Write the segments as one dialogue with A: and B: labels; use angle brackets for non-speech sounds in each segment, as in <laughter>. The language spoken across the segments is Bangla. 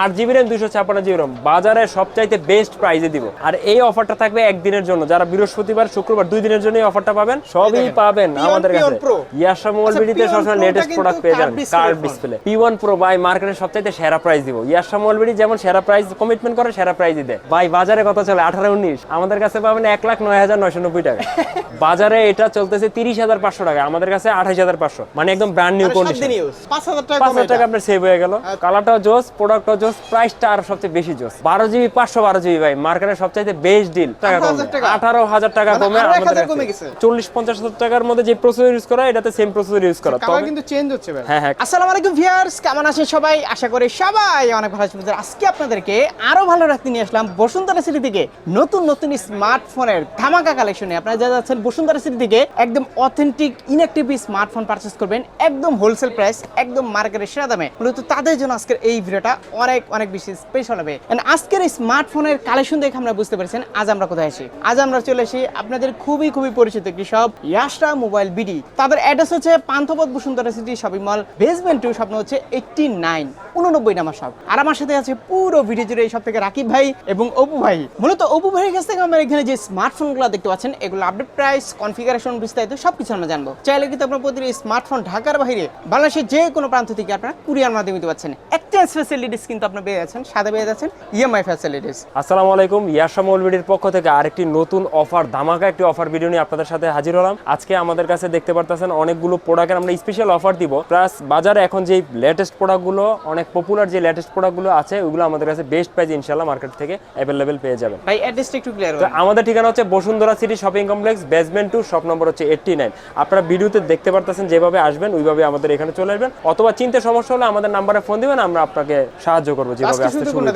A: আট জিবি র্যাম দুশো ছাপ্পান্ন জিবি র্যাম। বাজারে সবচাইতে বেস্ট প্রাইসে দিব। আর এই অফারটা থাকবে একদিনের জন্য। যারা বৃহস্পতিবার শুক্রবার দুই দিনের জন্য এই অফারটা পাবেন সবই পাবেন আমাদের কাছে।
B: P1
A: ইয়াশা মোবাইল
B: আচ্ছা,
A: বিডিতে সবসময় লেটেস্ট প্রোডাক্ট পেয়ে যাবেন curved display P one pro by মার্কেটের সবচাইতে সেরা প্রাইস দিব। ইয়াশা মোবাইল বিডি যেমন সেরা প্রাইস কমিটমেন্ট করে সেরা প্রাইসই দেয়। ভাই বাজারে কত চলে? আঠারো উনিশ। আমাদের কাছে পাবেন এক লাখ নয় হাজার নয়শো নব্বই টাকা। বাজারে এটা চলতেছে তিরিশ হাজার পাঁচশো টাকা। আমাদের কাছে আঠাশ হাজার পাঁচশো। মানে একদম ব্র্যান্ড নিউ কন্ডিশন
B: দিন use, 5000 টাকা
A: পাঁচ হাজার টাকা আপনার সেভ হয়ে গেল। কালারটাও জোস প্রোডাক্টটাও জোস প্রাইসটা আর সবচেয়ে বেশি জোস। বারো জিবি পাঁচশো বারো জিবি ভাই মার্কেটের সবচাইতে বেস্ট ডিল টাকা কমে। আঠারো হাজার টাকা
B: মানে
A: কমে আমাদের কাছে।
B: গেছে।
A: চল্লিশ পঞ্চাশ হাজার টাকার মধ্যে যে প্রসেসর ইউজ করা এটাতে সেম প্রসেসর ইউজ করা। তবে
B: কিন্তু চেঞ্জ হচ্ছে ভাই।
A: হ্যাঁ হ্যাঁ।
C: আসসালামু আলাইকুম ভিউয়ার্স কেমন আছেন সবাই? আশা করি সবাই অনেক ভালো আছেন। আজকে আপনাদেরকে আরও ভালো রাখতে নিয়ে আসলাম বসুন্ধরা সিটি থেকে নতুন নতুন স্মার্টফোনের ধামাকা কালেকশনে আপনারা যা যাচ্ছেন বসুন্ধরা সিটি থেকে একদম অথেন্টিক ইনঅ্যাক্টিভ স্মার্টফোন পারচেস করবেন একদম হোলসেল প্রাইস একদম মার্কেটের সেরা দামে। মূলত তাদের জন্য আজকের এই ভিডিওটা অনেক অনেক বেশি স্পেশাল হবে। আজকের এই স্মার্টফোনের কালেকশন দেখে আমরা বুঝতে পারছেন আজ আমরা কোথায় আছি। আজ আমরা চলে আসি আপনাদের খুবই খুবই পরিচিত একটি সব ইয়াসটা মোবাইল বিডি তাদের অ্যাড্রেস হচ্ছে Panthapath Bashundhara city shopping mall basement two shop no হচ্ছে এইটটি নাইন উননব্বই নাম্বার শপ আর আমার সাথে আছে পুরো ভিডিও জুড়ে সব থেকে রাকিব ভাই এবং অপু ভাই। মূলত অপু ভাইয়ের কাছ থেকে আমরা এখানে যে স্মার্টফোনগুলো দেখতে পাচ্ছেন, এগুলো আপডেট প্রাইস কনফিগারেশন বিস্তারিত সবকিছু আমরা জানব। চাইলে কিন্তু আপনার প্রতিটি স্মার্টফোন ঢাকার বাইরে বাংলাদেশের যে কোনো প্রান্ত থেকে আপনারা কুরিয়ার মাধ্যমে দিতে এক্সচেঞ্জ ফ্যাসিলিটিস কিন্তু পেয়ে যাচ্ছেন, সাথে পেয়ে যাচ্ছেন ইএমআই ফ্যাসিলিটিস
A: আসসালামু আলাইকুম, ইয়াশা পক্ষ থেকে আরেকটি নতুন অফার ধামাকা একটি অফার ভিডিও নিয়ে আপনাদের সাথে হাজির হলাম। আজকে আমাদের কাছে দেখতে পারতেছেন অনেকগুলো প্রোডাক্টের আমরা স্পেশাল অফার দিব। প্লাস বাজারে এখন যে লেটেস্ট প্রোডাক্টগুলো অনেক পপুলার যে লেটেস্ট প্রোডাক্টগুলো আছে ওগুলো আমাদের কাছে বেস্ট প্রাইস ইনশাল্লাহ মার্কেট থেকে অ্যাভেলেবেল পেয়ে যাবেন।
C: ভাই অ্যাড্রেসটা একটু ক্লিয়ার
A: তো আমাদের ঠিকানা হচ্ছে Bashundhara city shopping complex basement two shop number হচ্ছে এইটটি নাইন আপনারা ভিডিওতে দেখতে পারতেছেন যেভাবে আসবেন ওইভাবে আমাদের এখানে চলে আসবেন। অথবা চিনতে সমস্যা হলে আমাদের নাম্বারে ফোন দিবেন আমরা আপনাকে সাহায্য করব যেভাবে আসতে শুরু?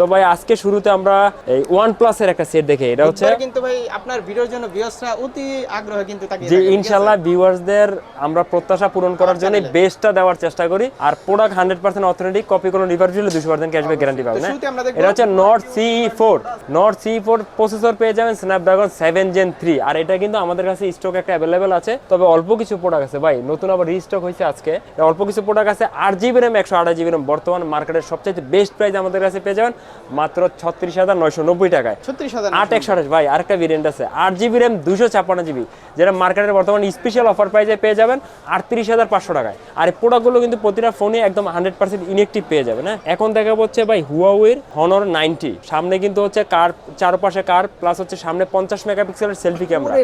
A: তো ভাই আজকে শুরুতে আমরা এই ওয়ান প্লাসের একটা সেট দেখে এটা হচ্ছে
B: কিন্তু ভাই আপনার ভিডিওর জন্য ভিউয়ার্সরা অতি আগ্রহে কিন্তু তাকিয়ে থাকে, ঠিক আছে?
A: ভিউয়ার্সদের আমরা প্রত্যাশা পূরণ করার জন্য
B: channel-এ।
A: বেস্টটা দেওয়ার চেষ্টা করি। আর product hundred percent authentic copy কোনো রিভার হলে দুশো পার্সেন্ট ক্যাশব্যাক গ্যারান্টি পাবেন হ্যাঁ? এটা হচ্ছে Nord CE four Nord CE four processor পেয়ে যাবেন স্ন্যাপড্রাগন সেভেন জেন থ্রি আর এটা কিন্তু আমাদের কাছে স্টক একটা অ্যাভেলেবেল আছে তবে অল্প কিছু প্রোডাক্ট আছে ভাই। নতুন আবার রিস্টক হয়েছে আজকে। অল্প কিছু প্রোডাক্ট আছে আট জিবি র্যাম একশো আঠাশ জিবি র্যাম বর্তমান মার্কেটের সবচেয়ে বেস্ট প্রাইস আমাদের কাছে পেয়ে যাবেন মাত্র ছত্রিশ হাজার নয়শো নব্বই টাকায়।
B: 36,000
A: আট একশো আঠাশ ভাই আরেকটা ভেরিয়েন্ট আছে। আট জিবি র্যাম দুশো ছাপ্পান্ন জিবি যেটা মার্কেটের বর্তমান স্পেশাল অফার প্রাইসে পেয়ে যাবেন আটত্রিশ হাজার পাঁচশো টাকায়। আর এই প্রোডাক্টগুলো কিন্তু প্রতিটা ফোনে একদম হান্ড্রেড পার্সেন্ট ইনেকটিভ পেয়ে যাবেন হ্যাঁ এখন দেখা হচ্ছে ভাই হুয়াওয়ের হনর নাইনটি। সামনে কিন্তু হচ্ছে কার চারপাশে কার প্লাস হচ্ছে সামনে পঞ্চাশ মেগাপিক্সেলের সেলফি ক্যামেরা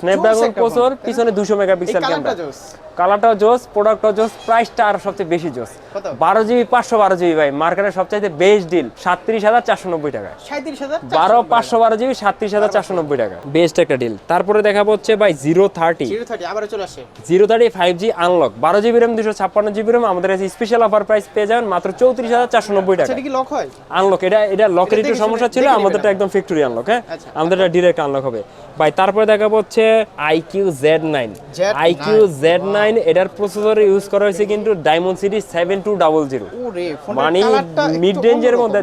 A: স্ন্যাপড্রাগন প্রসেসর
B: না?
A: পিছনে দুশো মেগাপিক্সেল ক্যামেরা
B: কালারটা জোস।
A: কালারটাও জোস প্রোডাক্টটাও জোস প্রাইসটা আর সবচেয়ে বেশি জোস বারো জিবি পাঁচশো বারো জিবি ভাই মার্কেটের সবচাইতে বেস্ট ডিল সাতত্রিশ হাজার চারশো নব্বই টাকা। বারো পাঁচশো বারো জিবি সাতত্রিশ হাজার চারশো নব্বই টাকা। বেস্ট একটা ডিল তারপরে দেখা হচ্ছে ভাই জিরো থার্টি
B: 030 আবারও চলে আসে।
A: Zero thirty five G unlock বারো জিবি র্যাম দুশো ছাপ্পান্ন জিবি র্যাম আমাদের কাছে স্পেশাল অফার প্রাইস পেয়ে যাবেন মাত্র চৌত্রিশ হাজার চারশো নব্বই টাকা।
B: সেটা কি লক হয়?
A: আনলক এটা এটা লকের একটু সমস্যা ছিল
B: দেখে
A: আমাদেরটা। একদম ফ্যাক্টরি আনলক হ্যাঁ?
B: আচ্ছা।
A: আমাদের এটা ডিরেক্ট আনলক হবে। ভাই তারপরে দেখাবো হচ্ছে iQOO Z nine iQOO Z nine এটার প্রসেসর ইউজ করা হয়েছে কিন্তু Dimensity seven two double zero মানে মিড রেঞ্জের মধ্যে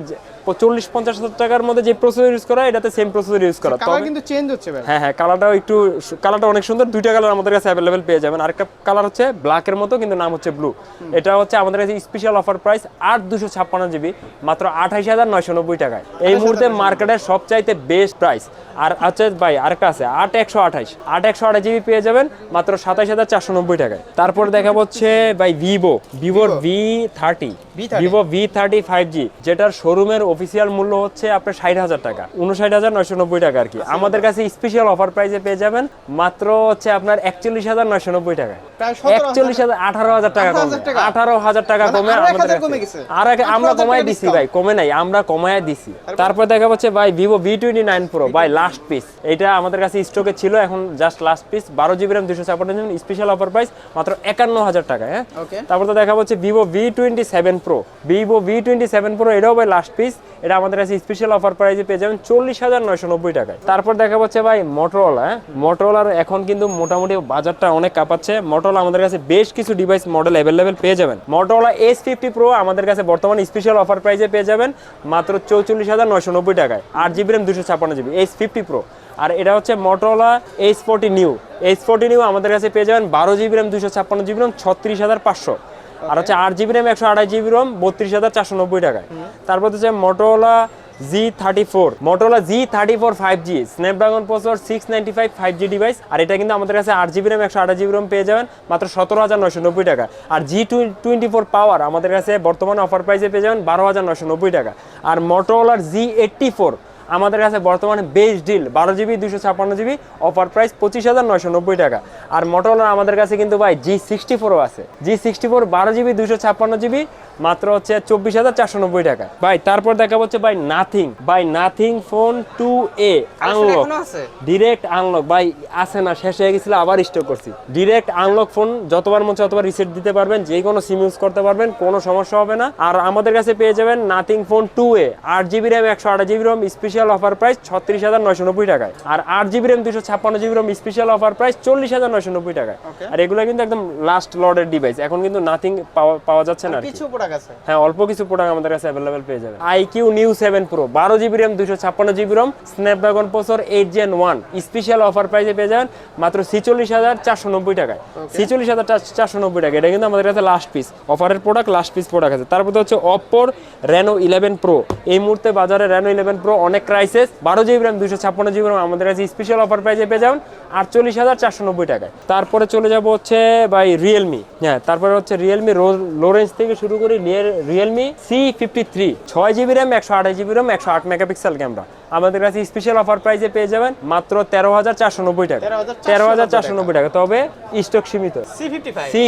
A: চল্লিশ পঞ্চাশ হাজার টাকার মধ্যে যে প্রসেসর ইউজ করা এটাতে সেম প্রসেসর ইউজ করা। তবে
B: কিন্তু চেঞ্জ হচ্ছে ভাই।
A: হ্যাঁ হ্যাঁ কালারটাও একটু কালারটা অনেক সুন্দর। দুইটা কালার আমাদের কাছে অ্যাভেলেবেল পেয়ে যাবেন। আরেকটা কালার হচ্ছে ব্ল্যাকের মতো কিন্তু নাম হচ্ছে ব্লু এটা হচ্ছে আমাদের কাছে স্পেশাল অফার প্রাইস আট দুশো ছাপ্পান্ন জিবি মাত্র আঠাইশ হাজার নয়শো নব্বই টাকায়। এই মুহূর্তে মার্কেটের সবচাইতে বেস্ট প্রাইস আর হচ্ছে ভাই আরেকটা আছে আট একশো আঠাইশ। আট একশো আঠাশ জিবি পেয়ে যাবেন মাত্র সাতাইশ হাজার চারশো নব্বই টাকায়। তারপর দেখাবো হচ্ছে ভাই ভিভো ভিভোর V thirty Vivo V thirty five G যেটার শোরুমের অফিসিয়াল মূল্য হচ্ছে আপনার ষাট হাজার টাকা। উনষাট হাজার নয়শো নব্বই টাকা আর কি। আমাদের কাছে স্পেশাল অফার প্রাইসে পেয়ে যাবেন মাত্র হচ্ছে আপনার একচল্লিশ হাজার নয়শো নব্বই টাকা। একচল্লিশ হাজার আঠারো হাজার টাকা কমে। আঠারো হাজার টাকা।
B: মানে
A: কমে আমাদের? আর আমরা
B: 18,000
A: কমায় দিছি ভাই কমে নাই আমরা কমায় দিছি। তারপর? দেখা যাচ্ছে ভাই Vivo V twenty nine pro ভাই লাস্ট পিস এটা আমাদের কাছে স্টকে ছিল এখন জাস্ট লাস্ট পিস বারো জিবি র্যাম দুশো ছাপ্পান্ন জিবি স্পেশাল অফার প্রাইস মাত্র একান্ন হাজার টাকা হ্যাঁ? তারপর তো দেখা হচ্ছে Vivo V twenty seven pro Vivo V twenty seven pro এটাও ভাই লাস্ট পিস এটা আমাদের কাছে স্পেশাল অফার প্রাইসে পেয়ে যাবেন চল্লিশ হাজার নয়শো নব্বই টাকায়। তারপর দেখা হচ্ছে ভাই মোটরোলা হ্যাঁ? মোটরোলার এখন কিন্তু মোটামুটি বাজারটা অনেক কাঁপাচ্ছে। মোটরোলা আমাদের কাছে বেশ কিছু ডিভাইস মডেল অ্যাভেলেবেল পেয়ে যাবেন। মোটরোলা এস ফিফটি প্রো আমাদের কাছে বর্তমানে স্পেশাল অফার প্রাইসে পেয়ে যাবেন মাত্র চৌচল্লিশ হাজার নয়শো নব্বই টাকায়। আট জিবি র্যাম দুশো ছাপ্পান্ন জিবি এস ফিফটি প্রো আর এটা হচ্ছে Motorola edge forty Neo edge forty Neo আমাদের কাছে পেয়ে যাবেন বারো জিবি র্যাম দুশো ছাপ্পান্ন জিবি র্যাম ছত্রিশ হাজার পাঁচশো। আর হচ্ছে আট জিবি র্যাম, একশো আঠাশ জিবি রোম বত্রিশ হাজার চারশো নব্বই টাকায়। তারপর হচ্ছে Motorola G thirty four Motorola G thirty four five G Snapdragon processor six ninety five five G device আর এটা কিন্তু আমাদের কাছে আট জিবি র্যাম, একশো আঠাশ জিবি রোম পেয়ে যাবেন মাত্র সতেরো হাজার নয়শো নব্বই টাকা। আর জি টোয়েন্টি ফোর পাওয়ার আমাদের কাছে বর্তমানে অফার প্রাইসে পেয়ে যাবেন বারো হাজার নয়শো নব্বই টাকা। আর মোটোলার জি এইট্টি ফোর আমাদের কাছে বর্তমানে বেস্ট ডিল বারো জিবি দুশো ছাপ্পান্ন জিবি অফার প্রাইস পঁচিশ হাজার নয়শো নব্বই টাকা। আর মোটোলার আমাদের কাছে কিন্তু ভাই জি সিক্সটি ফোরও আছে। জি সিক্সটি ফোর বারো জিবি দুশো ছাপ্পান্ন জিবি মাত্র হচ্ছে চব্বিশ হাজার চারশো নব্বই টাকা। ভাই তারপর দেখা হচ্ছে ভাই নাথিং ভাই nothing phone two A unlock
B: আছে?
A: ডিরেক্ট আনলক ভাই আছে না শেষ হয়ে গেছিল আবার স্টক করছি। ডিরেক্ট আনলক ফোন যতবার মন চায় ততবার রিসেট দিতে পারবেন যে কোনো সিম ইউজ করতে পারবেন কোনো সমস্যা হবে না। আর আমাদের কাছে পেয়ে যাবেন নাথিং ফোন টু এ আট জিবি র্যাম একশো আট GB RAM special offer price ছত্রিশ হাজার নয়শো নব্বই টাকায়। আর আট জিবি র্যাম দুশো ছাপ্পান্ন GB RAM special offer price চল্লিশ হাজার নয়শো নব্বই টাকায়। আর এগুলো কিন্তু একদম লাস্ট লর্ডের ডিভাইস এখন কিন্তু নাথিং পাওয়া পাওয়া যাচ্ছে না
B: কিছু প্রোডাক্ট আছে?
A: হ্যাঁ অল্প কিছু প্রোডাক্ট আমাদের কাছে অ্যাভেলেবেল পেয়ে যাবেন। আইকিউ নিউ সেভেন প্রো বারো জিবি র্যাম দুশো ছাপ্পান্ন GB ROM Snapdragon processor eight Gen one special offer প্রাইসে পেয়ে যাবেন মাত্র ছিচল্লিশ হাজার চারশো নব্বই টাকায়। ছিচল্লিশ হাজার চারশো নব্বই টাকা এটা কিন্তু আমাদের কাছে লাস্ট পিস অফারের প্রোডাক্ট লাস্ট পিস প্রোডাক্ট আছে। তারপর হচ্ছে অপ্পোর রেনো ইলেভেন প্রো এই মুহূর্তে বাজারে রেনো ইলেভেন প্রো অনেক ক্রাইসিস, বারো জিবি র্যাম দুশো ছাপ্পান্ন জিবি র্যাম, আমাদের কাছে স্পেশাল অফার প্রাইসে পেয়ে যাবেন আটচল্লিশ হাজার চারশো নব্বই টাকায়। তারপরে চলে যাব হচ্ছে বাই রিয়েলমি হ্যাঁ তারপরে হচ্ছে রিয়েলমি লোরেন্স থেকে শুরু করি রিয়েলমি সি ফিফটি থ্রি ছয় জিবি র্যাম, একশো আঠাশ জিবি র্যাম, একশো আট মেগাপিক্সেল ক্যামেরা। আমাদের কাছে স্পেশাল অফার প্রাইসে পেয়ে যাবেন মাত্র তেরো হাজার চারশো নব্বই টাকা। তেরো হাজার চারশো নব্বই টাকা। তবে স্টক সীমিত।
B: C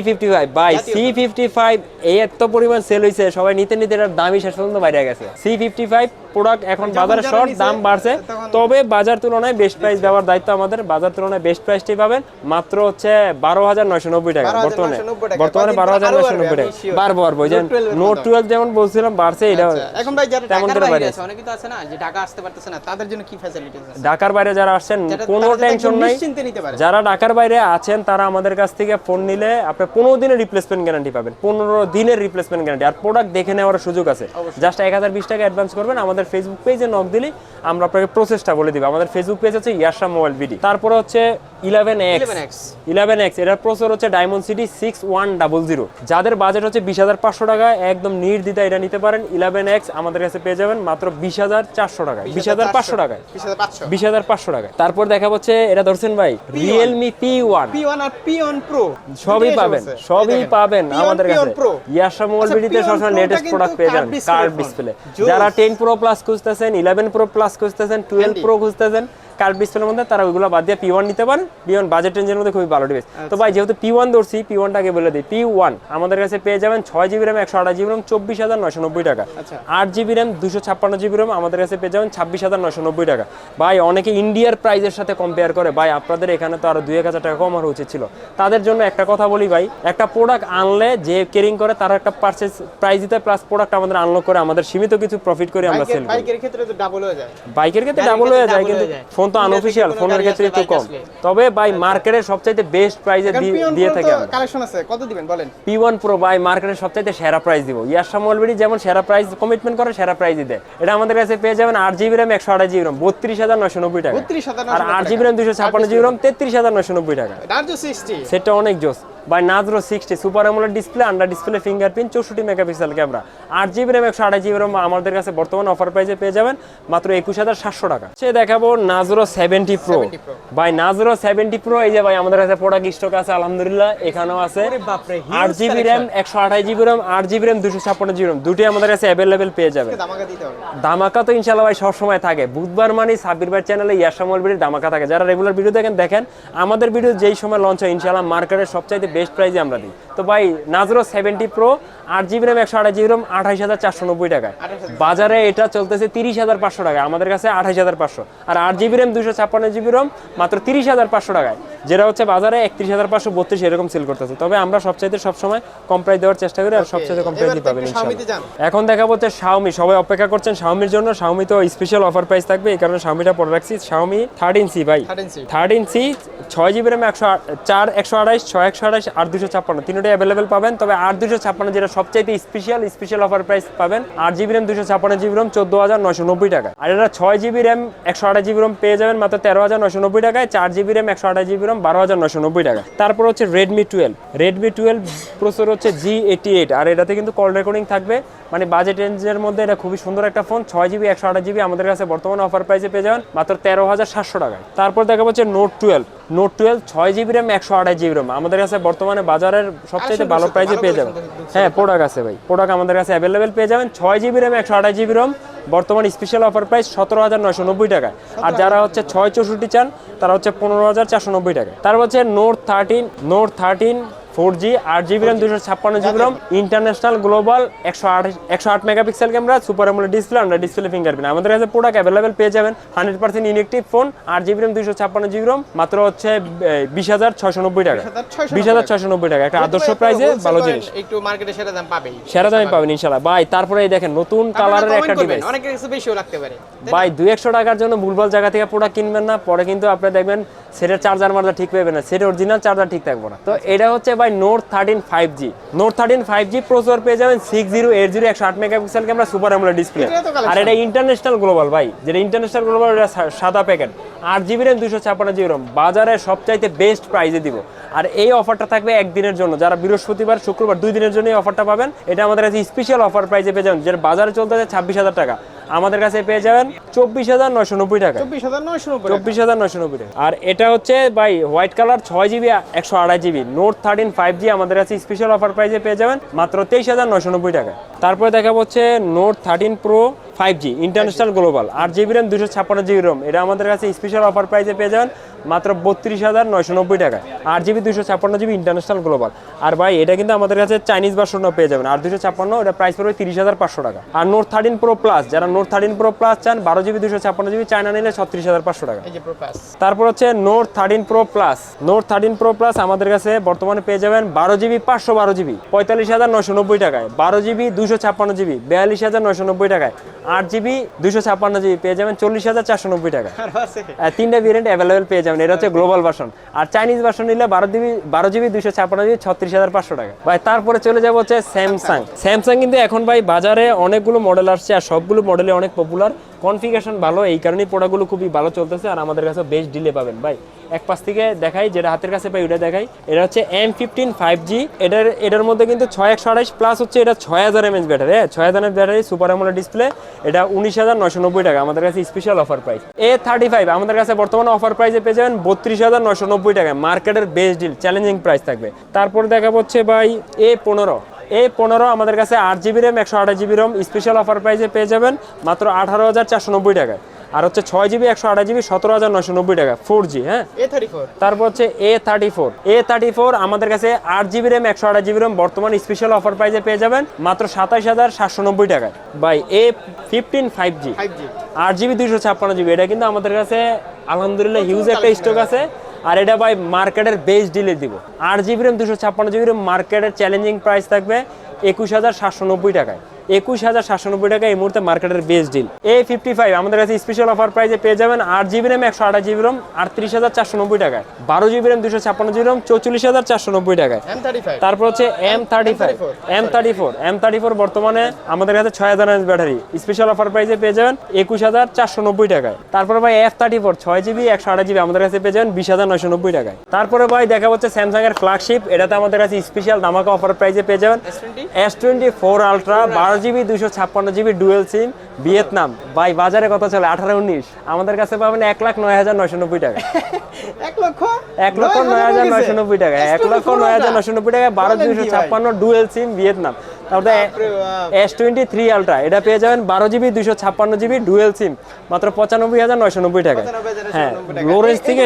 B: fifty five
A: by C fifty five এই এত পরিমাণ সেল হয়েছে সবাই নিতে নিতে এটার দামই শেষ পর্যন্ত বাইরে গেছে। সি ফিফটি ফাইভ প্রোডাক্ট এখন বাজারে শর্ট দাম বাড়ছে। তবে বাজার তুলনায় বেস্ট প্রাইস দেওয়ার দায়িত্ব আমাদের। বাজার তুলনায় বেস্ট প্রাইসটি পাবেন মাত্র হচ্ছে বারো হাজার নয়শো নব্বই টাকা। বর্তমানে। বর্তমানে বারো হাজার নয়শো নব্বই টাকা।
B: Note 12 এর
A: নোট টুয়েলভ যেমন বলছিলাম বাড়ছে এটা
B: এখন
A: তেমন করে
B: বাইরে আছে। অনেকে তো আছে না যে ঢাকা আসতে পারতেছে না তাদের জন্য কি ফ্যাসিলিটি আছে?
A: ঢাকার বাইরে যারা আসছেন কোনো টেনশন নাই।
B: নিশ্চিন্তে নিতে পারে।
A: যারা ঢাকার বাইরে আছেন তারা আমাদের কাছ থেকে ফোন নিলে আপনি পনেরো দিনের রিপ্লেসমেন্ট গ্যারান্টি পাবেন। পনেরো দিনের রিপ্লেসমেন্ট গ্যারান্টি আর প্রোডাক্ট দেখে নেওয়ার সুযোগ আছে। জাস্ট এক হাজার বিশ টাকা অ্যাডভান্স করবেন আমাদের ফেসবুক পেজে নক দিলে আমরা আপনাকে প্রসেসটা বলে দিব। আমাদের ফেসবুক পেজ হচ্ছে ইয়াশা মোবাইল বিডি তারপরে হচ্ছে eleven X
B: 11X
A: eleven X এটার প্রসেসর হচ্ছে Dimensity six one double zero যাদের বাজেট হচ্ছে বিশ হাজার পাঁচশো টাকা একদম নির্দ্বিধা এটা নিতে পারেন। ইলেভেন এক্স আমাদের কাছে পেয়ে যাবেন মাত্র বিশ হাজার চারশো টাকায়। বিশ হাজার পাঁচশো টাকায়।
B: বিশ হাজার পাঁচশো।
A: টাকায়। তারপর দেখা হচ্ছে এটা ধরছেন ভাই Realme P one
B: P one আর পি ওয়ান প্রো
A: সবই পাবেন সবই পাবেন আমাদের কাছে। ইয়াশা মোবাইল
B: ভিডিওতে
A: সবসময় লেটেস্ট প্রোডাক্ট পেয়ে কার্ভ
B: phone।
A: ডিসপ্লে যারা টেন প্রো প্লাস খুঁজতেছেন ইলেভেন প্রো প্লাস খুঁজতেছেন টুয়েলভ প্রো খুঁজতেছেন কার্ভ ডিসপ্লের মধ্যে তারা ওইগুলো বাদ দিয়ে পি ওয়ান নিতে পারেন। পি ওয়ান বাজেট রেঞ্জের মধ্যে খুবই ভালো ডিভাইস তো ভাই যেহেতু পি ওয়ান ধরছি পি ওয়ানটাকে বলে দিই। পি ওয়ান আমাদের কাছে পেয়ে যাবেন ছয় জিবি র্যাম একশো আঠাশ জিবি র্যাম চব্বিশ হাজার নয়শো নব্বই টাকা।
B: আচ্ছা।
A: আট জিবি র্যাম দুশো ছাপ্পান্ন জিবি র্যাম আমাদের কাছে পেয়ে যাবেন ছাব্বিশ হাজার নয়শো নব্বই টাকা। ভাই অনেকে ইন্ডিয়ার প্রাইজের সাথে কম্পেয়ার করে। ভাই আপনাদের এখানে তো আরও দুই এক হাজার টাকা কম হওয়ার উচিত ছিল। তাদের জন্য একটা কথা বলি ভাই একটা প্রোডাক্ট আনলে যে কেরিং করে তার একটা পারচেজ প্রাইস দিতে প্লাস প্রোডাক্ট আমাদের আনলক করে আমাদের সীমিত কিছু প্রফিট করে আমরা সেল করি।
B: বাইকের ক্ষেত্রে তো ডাবল হয়ে যায়।
A: বাইকের ক্ষেত্রে ডাবল হয়ে যায় কিন্তু
B: হয়ে
A: ফোন তো
B: কোনো
A: ফোনের ক্ষেত্রে একটু কম। তবে ভাই মার্কেটের সবচাইতে বেস্ট প্রাইজে দিয়ে থাকে আমরা
B: কালেকশন আছে কত দিবেন বলেন?
A: পি ওয়ান প্রো বাই মার্কেটের সবচাইতে সেরা প্রাইস দিব। ইয়াসাম অলরেডি যেমন সেরা প্রাইস কমিটমেন্ট করে সেরা প্রাইসই দেয়। এটা আমাদের কাছে পেয়ে যাবেন আট জিবি র্যাম একশো আঠাশ জিবি র্যাম বত্রিশ হাজার নয়শো নব্বই টাকা।
B: 32,990
A: আর আট জিবি র্যাম দুশো ছাপ্পান্ন জিবি র্যাম তেত্রিশ হাজার নয়শো নব্বই টাকা।
B: নার্জো সিক্সটি
A: সেটা অনেক জোস। By নাজরো sixty super AMOLED display under display fingerprint চৌষট্টি মেগাপিক্সেল ক্যামেরা আট জিবি র্যাম একশো আঠাশ জিবি র্যাম আমাদের কাছে বর্তমানে অফার প্রাইসে পেয়ে যাবেন মাত্র একুশ হাজার সাতশো টাকা। সে দেখাবো নাজরো সেভেন্টি প্রো বাই নাজরো সেভেন্টি প্রো এই যে ভাই আমাদের কাছে প্রোডাক্ট স্টক আছে আলহামদুলিল্লাহ এখানেও আছে। আট জিবি র্যাম একশো আঠাশ জিবি র্যাম আট জিবি র্যাম দুশো ছাপ্পান্ন জিবি র্যাম দুটি আমাদের কাছে অ্যাভেলেবেল পেয়ে যাবেন।
B: দামাকা
A: দামাকা তো ইনশাল্লাহ ভাই সবসময় থাকে। বুধবার মানে সাব্বির ভাই চ্যানেলে ইয়াসামল বিডির দামাকা থাকে। যারা রেগুলার ভিডিও দেখেন দেখেন আমাদের ভিডিও যেই সময় লঞ্চ হয় ইনশাল্লাহ মার্কেটের সবচাইতে বেস্ট প্রাইজে আমরা দিই। তো ভাই নাজরো সেভেন্টি প্রো আট জিবি র্যাম একশো আঠাশ জিবি র্যাম আঠাইশ হাজার চারশো নব্বই টাকায়। বাজারে এটা চলতেছে তিরিশ হাজার পাঁচশো টাকায় আমাদের কাছে আঠাইশ হাজার পাঁচশো। আর আট জিবি র্যাম দুশো ছাপ্পান্ন জিবি র্যাম মাত্র তিরিশ হাজার পাঁচশো টাকায়। যেটা হচ্ছে বাজারে একত্রিশ হাজার পাঁচশো বত্রিশ এরকম সেল করতেছে। তবে আমরা সবচাইতে সবসময় কম প্রাইস দেওয়ার চেষ্টা করি আর সবচাইতে কম প্রাইস
B: এবার তো
A: পাবেন। এখন দেখা হচ্ছে শাওমি সবাই অপেক্ষা করছেন শাওমির জন্য। শাওমি তো স্পেশাল অফার প্রাইস থাকবে এই কারণে শাওমিটা পরে রাখছি। শাওমি থার্টিন সি ভাই।
B: 13C
A: থার্টিন সি ছয় জিবি র্যাম একশো চার একশো আঠাইশ ছয় একশো আঠাইশ আট দুশো ছাপ্পান্ন। তিনটাই অ্যাভেলেবেল পাবেন তবে আট দুশো ছাপ্পান্ন যেটা সবচাইতে স্পেশাল স্পেশাল অফার প্রাইস পাবেন আট জিবি র্যাম দুশো ছাপ্পান্ন জিবি র্যাম চোদ্দ হাজার নশো নব্বই টাকা। আর এটা ছয় জিবি র্যাম একশো আঠাশ জিবি র্যাম পেয়ে যাবেন মাত্র তেরো হাজার নশো নব্বই টাকায়, চার জিবি র্যাম একশো আঠাশ জিবি র্যাম বারো হাজার নশো নব্বই টাকা। তারপর হচ্ছে Redmi twelve Redmi twelve processor হচ্ছে জি এইটি এইট আর এটাতে কিন্তু কল রেকর্ডিং থাকবে। মানে বাজেট রেঞ্জের মধ্যে এটা খুবই সুন্দর একটা ফোন ছয় জিবি একশো আঠাশ জিবি আমাদের কাছে বর্তমানে অফার প্রাইসে পেয়ে যাবেন মাত্র তেরো হাজার সাতশো টাকায়। তারপর দেখা যাচ্ছে নোট টুয়েলভ নোট টুয়েলভ ছয় জিবি র্যাম একশো আঠাশ জিবি র্যাম আমাদের কাছে বর্তমানে বাজারের সবচেয়ে ভালো প্রাইসে পেয়ে যাবেন। হ্যাঁ প্রোডাক্ট আছে ভাই। প্রোডাক্ট আমাদের কাছে অ্যাভেলেবেল পেয়ে যাবেন। ছয় জিবি র্যাম একশো আঠাশ জিবি র্যাম বর্তমান স্পেশাল অফার প্রাইস সতেরো হাজার নয়শো নব্বই টাকা আর যারা হচ্ছে ছয় চৌষট্টি চান তারা হচ্ছে পনেরো হাজার চারশো নব্বই টাকা তারপর হচ্ছে note thirteen note thirteen four G আট জিবি র্যাম দুশো ছাপ্পান্ন জিবি র্যাম ইন্টারন্যাশনাল গ্লোবাল একশো আট একশো আট megapixel camera super AMOLED display আমরা ডিসপ্লে ফিঙ্গারপ্রিন্ট আমাদের কাছে প্রোডাক্ট অ্যাভেলেবেল পেয়ে যাবেন। হান্ড্রেড পার্সেন্ট ইনেকটিভ ফোন আট জিবি র্যাম দুশো ছাপ্পান্ন জিবি র্যাম মাত্র হচ্ছে বিশ হাজার ছয়শো নব্বই টাকা। বিশ হাজার ছয়শো নব্বই টাকা। একটা আদর্শ প্রাইসে ভালো জিনিস।
B: একটু মার্কেটে সেরা দাম পাবেই।
A: সেরা দামে পাবেন ইনশাল্লাহ। ভাই তারপরে এই দেখেন নতুন কালারের একটা ডিভাইস
B: অনেকের কাছে বেশিও লাগতে পারে
A: ভাই দুই একশো টাকার জন্য ভুলভাল জায়গা থেকে প্রোডাক্ট কিনবেন না। পরে কিন্তু আপনি দেখবেন সেটের চার্জার মার্জার ঠিক পাবেন না সেটের অরিজিনাল চার্জার ঠিক থাকবে না। তো এটা হচ্ছে ভাই note thirteen five G note thirteen five G processor পেয়ে যাবেন সিক্স জিরো এইট জিরো একশো আট megapixel camera super AMOLED display. আর এটা ইন্টারন্যাশনাল গ্লোবাল ভাই যেটা ইন্টারন্যাশনাল গ্লোবাল এটা সাদা প্যাকেট আট জিবি র্যাম দুশো ছাপ্পান্ন জিবি র্যাম বাজারে সবচাইতে বেস্ট প্রাইসে দিব। আর এই অফারটা থাকবে একদিনের জন্য। যারা বৃহস্পতিবার শুক্রবার দুই দিনের জন্য এই অফারটা পাবেন এটা আমাদের কাছে স্পেশাল অফার প্রাইসে পেয়ে যাবেন যেটা বাজারে চলতে আছে ছাব্বিশ হাজার টাকা। আমাদের কাছে পেয়ে যাবেন চব্বিশ হাজার নয়শো নব্বই টাকা।
B: চব্বিশ হাজার নয়শো নব্বই
A: চব্বিশ হাজার নয়শো নব্বই টাকা। আর এটা হচ্ছে ভাই হোয়াইট কালার ছয় জিবি একশো আড়াই GB. Note thirteen five G আমাদের কাছে স্পেশাল অফার প্রাইসে পেয়ে যাবেন মাত্র তেইশ হাজার নয়শো নব্বই টাকা। তারপরে দেখা হচ্ছে note thirteen pro five G international global আট জিবি র্যাম দুশো ছাপ্পান্ন জিবি রোম এটা আমাদের কাছে স্পেশাল অফার প্রাইসে পেয়ে যাবেন মাত্র বত্রিশ হাজার নয়শো নব্বই টাকা। আট জিবি দুশো ছাপ্পান্ন জিবি ইন্টারন্যাশনাল গ্লোবাল আর ভাই এটা কিন্তু আমাদের কাছে চাইনিজ ভার্সনও পেয়ে যাবেন। আর দুশো ছাপ্পান্ন এটা প্রাইস পড়বে তিরিশ হাজার পাঁচশো টাকা। আর নোট থার্টিন প্রো প্লাস যারা নোট থার্টিন প্রো প্লাস চান বারো জিবি দুশো ছাপ্পান্ন জিবি চায়না নিলে ছত্রিশ হাজার পাঁচশো টাকা। তারপর হচ্ছে note thirteen pro plus note thirteen pro plus আমাদের কাছে বর্তমানে পেয়ে যাবেন বারো জিবি পাঁচশো বারো জিবি পঁয়তাল্লিশ হাজার নয়শো নব্বই টাকায়। বারো জিবি দুশো ছাপ্পান্ন জিবি বিয়াল্লিশ হাজার নয়শো নব্বই টাকায়। আট জিবি দুশো ছাপ্পান্ন জিবি পেয়ে যাবেন চল্লিশ হাজার চারশো নব্বই টাকা। তিনটা ভেরিয়েন্ট অ্যাভেলেবেল পেয়ে যাবেন। এটা হচ্ছে গ্লোবাল ভার্সন আর চাইনিজ ভার্সন নিলে বারো জিবি বারো জিবি দুশো ছাপ্পান্ন জিবি ছত্রিশ হাজার পাঁচশো টাকা। ভাই তারপরে চলে যাব হচ্ছে স্যামসাং স্যামসাং কিন্তু এখন ভাই বাজারে অনেকগুলো মডেল আসছে আর সবগুলো মডেলে অনেক পপুলার কনফিগারেশন ভালো এই কারণেই প্রোডাক্টগুলো খুবই ভালো চলতেছে আর আমাদের কাছে বেশ ডিলে পাবেন ভাই। এক পাশ থেকে দেখাই, যেটা হাতের কাছে পাই ওটা দেখাই। এটা হচ্ছে এম ফিফটিন ফাইভ জি এটার এটার মধ্যে কিন্তু ছয় একশো আঠাইশ প্লাস হচ্ছে এটা ছয় হাজার এমএচ ব্যাটারি হ্যাঁ? ছয় হাজার ব্যাটারি সুপার আমোলেড ডিসপ্লে এটা উনিশ হাজার নশো নব্বই টাকা। আমাদের কাছে special offer price A thirty five আমাদের কাছে বর্তমানে অফার প্রাইসে পেয়ে যাবেন বত্রিশ হাজার নশো নব্বই টাকায়। মার্কেটের বেস্ট ডিল চ্যালেঞ্জিং প্রাইস থাকবে। তারপর দেখা হচ্ছে ভাই এ পনেরো। এ পনেরো আমাদের কাছে আট জিবি র্যাম একশো আঠাশ জিবি রম স্পেশাল অফার প্রাইসে পেয়ে যাবেন মাত্র আঠারো হাজার চারশো নব্বই টাকায়। আর হচ্ছে ছয় জিবি একশো আঠাশ জিবি সতেরো হাজার নয়শো নব্বই টাকা ফোর জি হ্যাঁ? তারপর হচ্ছে A thirty four A thirty four আমাদের কাছে আট জিবি র্যাম একশো আঠাশ জিবি র্যাম বর্তমান স্পেশাল অফার প্রাইসে পেয়ে যাবেন মাত্র সাতাশ হাজার সাতশো নব্বই টাকায় by A fifteen five G আট জিবি দুইশো ছাপ্পান্ন জিবি এটা কিন্তু আমাদের কাছে আলহামদুলিল্লাহ হিউজ একটা স্টক আছে। আর এটা ভাই মার্কেটের বেস ডিলে দিব। আট জিবি র্যাম দুশো ছাপ্পান্ন জিবি র্যাম মার্কেটের চ্যালেঞ্জিং প্রাইস থাকবে একুশ হাজার সাতশো নব্বই টাকায়। একুশ হাজার সাতশো নব্বই টাকা এই মুহূর্তে মার্কেটের best deal A fifty five আমাদের কাছে স্পেশাল অফার প্রাইসে পেয়ে যাবেন আট জিবি র্যাম একশো আঠাশ জিবি র্যাম আটত্রিশ হাজার চারশো নব্বই টাকায়। বারো জিবি র্যাম দুশো ছাপ্পান্ন জিবি র্যাম চৌচল্লিশ হাজার চারশো নব্বই টাকায়। তারপর হচ্ছে M thirty five M thirty four M thirty four বর্তমানে আমাদের কাছে ছয় হাজার এমএচ ব্যাটারি। স্পেশাল অফার প্রাইসে পেয়ে যাবেন একুশ হাজার চারশো নব্বই টাকায়। তারপরে ভাই এফ থার্টি ফোর ছয় জিবি একশো আঠাশ জিবি আমাদের কাছে পেয়ে যাবেন বিশ হাজার নয়শো নব্বই টাকায়। তারপরে ভাই দেখা হচ্ছে স্যামসাং এর ফ্ল্যাগশিপ এটাতে আমাদের কাছে স্পেশাল ধামাকা অফার প্রাইসে পেয়ে যাবেন
B: এস টোয়েন্টি
A: ফোর আলট্রা বারো জিবি দুশো ছাপ্পান্ন জিবি ডুয়েল সিম ভিয়েতনাম। ভাই বাজারে কত চলে? আঠারো উনিশ। আমাদের কাছে পাবেন এক লাখ নয় হাজার নয়শো নব্বই টাকা। <laughs>
B: এক লক্ষ?
A: এক লক্ষ নয় হাজার নয়শো নব্বই টাকা। এক লক্ষ নয় হাজার নয়শো নব্বই টাকা বারো দুশো ছাপ্পান্ন ডুয়েল সিম ভিয়েতনাম। তারপরে এস টোয়েন্টি থ্রি আলট্রা এটা পেয়ে যাবেন বারো জিবি দুশো ছাপ্পান্ন জিবি ডুয়েল সিম মাত্র পঁচানব্বই হাজার নয়শো নব্বই টাকা হ্যাঁ লোরেন্স থেকে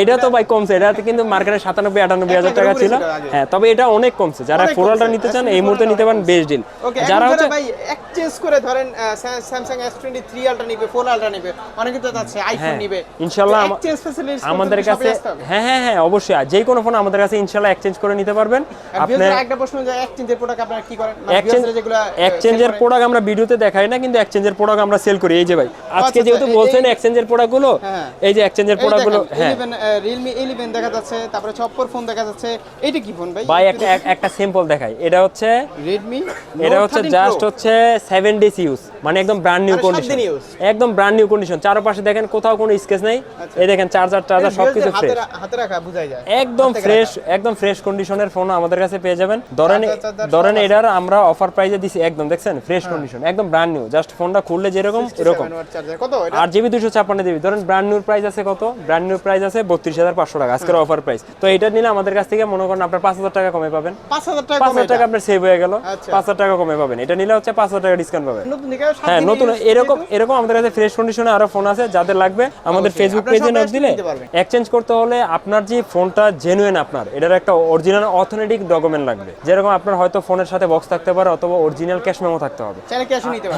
A: এটা তো ভাই কমছে এটা কিন্তু মার্কেটে সাতানব্বই আটানব্বই হাজার টাকা ছিল। হ্যাঁ তবে এটা অনেক কমছে যারা ফোরালটা
B: কমছে।
A: নিতে চান এই মুহূর্তে নিতে পারেন বেস্ট ডিল যারা হচ্ছে
B: ভাই এক্সচেঞ্জ করে ধরেন Samsung S twenty three ultra নিবে ফোর আলট্রা নিবে অনেকে তো আইফোন
A: হ্যাঁ,
B: নিবে।
A: ইনশাল্লাহ আমাদের কাছে হ্যাঁ হ্যাঁ হ্যাঁ অবশ্যই। যে কোনো ফোন আমাদের কাছে ইনশাল্লাহ এক্সচেঞ্জ করে নিতে পারবেন। আপনি
B: একটা প্রশ্ন যে এক্সচেঞ্জের প্রোডাক্ট প্রোডাক্ট আপনারা কি করেন? মানে যেগুলা
A: এক্সচেঞ্জের প্রোডাক্ট আমরা ভিডিওতে দেখাই না কিন্তু এক্সচেঞ্জের প্রোডাক্ট আমরা সেল করি। এই যে ভাই আজকে
B: আচ্ছা,
A: যেহেতু বলছেন এক্সচেঞ্জের প্রোডাক্টগুলো
B: হ্যাঁ।
A: এই যে এক্সচেঞ্জের প্রোডাক্টগুলো হ্যাঁ।
B: Realme 11 দেখা যাচ্ছে তারপরে চপ্পর ফোন দেখা যাচ্ছে। এটা কি ফোন ভাই?
A: ভাই
B: একটা
A: একটা দেখাই। এটা হচ্ছে
B: Redmi
A: এটা হচ্ছে জাস্ট হচ্ছে সেভেন ডেজ ইউজ মানে একদম ব্র্যান্ড নিউ কন্ডিশন একদম ব্র্যান্ড নিউ কন্ডিশন চারপাশে দেখেন কোথাও কোনো স্কেচ নেই।
B: আচ্ছা।
A: এই দেখেন চার্জার টার্জার সবকিছু ফ্রেশ
B: হাতে রাখা বোঝাই যায়।
A: একদম ফ্রেশ একদম ফ্রেশ কন্ডিশনের ফোন আমাদের কাছে পেয়ে যাবেন। ধরেন ধরেন এটার আমরা অফার প্রাইসে দিছি একদম দেখছেন? ফ্রেশ কন্ডিশন একদম ব্র্যান্ড নিউ জাস্ট ফোনটা খুললে যেরকম এরকম। আর জিবি দুশো ছাপ্পান্ন জিবি ধরেন ব্র্যান্ড নিউ প্রাইস আছে কত? ব্র্যান্ড নিউ প্রাইস আছে বত্রিশ হাজার পাঁচশো টাকা আজকের অফার প্রাইস তো এটা নিলে আমাদের কাছ থেকে মনে করেন আপনার পাঁচ হাজার টাকা কমে পাবেন।
B: 5000 টাকা
A: পাঁচ হাজার টাকা আপনার সেভ হয়ে গেল।
B: আচ্ছা।
A: পাঁচ হাজার টাকা কমে পাবেন। এটা নিলে হচ্ছে পাঁচ হাজার টাকা ডিসকাউন্ট পাবেন। হ্যাঁ নতুন এরকম এরকম আমাদের কাছে ফ্রেশ কন্ডিশনে আরও ফোন আছে যাদের লাগবে আমাদের ফেসবুক পেজে নোট দিলে এক্সচেঞ্জ করতে হলে আপনার যে ফোনটা জেনুইন আপনার এটার একটা অরিজিনাল অথেন্টিক ডকুমেন্ট লাগবে। যেরকম আপনার হয়তো ফোনের সাথে বক্স থাকতে পারে অথবা অরিজিনাল ক্যাশ মেমো থাকতে হবে।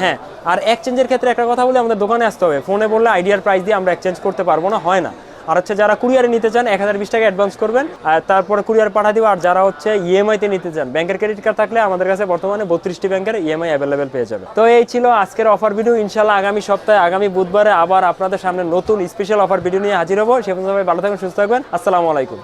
A: হ্যাঁ আর এক্সচেঞ্জের ক্ষেত্রে একটা কথা বলে আমাদের দোকানে আসতে হবে। ফোনে বললে আইডিয়ার প্রাইস দিয়ে আমরা এক্সচেঞ্জ করতে পারব না হয় না। আর হচ্ছে যারা কুরিয়ারে নিতে চান এক হাজার বিশ টাকা অ্যাডভান্স করবেন। আর তারপরে কুরিয়ার পাঠা দিব আর যারা হচ্ছে ইএমআই তে নিতে চান ব্যাংকের ক্রেডিট কার্ড থাকলে আমাদের কাছে বর্তমানে বত্রিশটি ব্যাংকের ইএমআই অ্যাভেলেবেল পেয়ে যাবে। তো এই ছিল আজকের অফার ভিডিও ইনশাল্লাহ আগামী সপ্তাহে আগামী বুধবারে আবার আপনাদের সামনে নতুন স্পেশাল অফার ভিডিও নিয়ে হাজির হব। সে পর্যন্ত ভালো থাকবেন সুস্থ থাকবেন। আসসালামু আলাইকুম।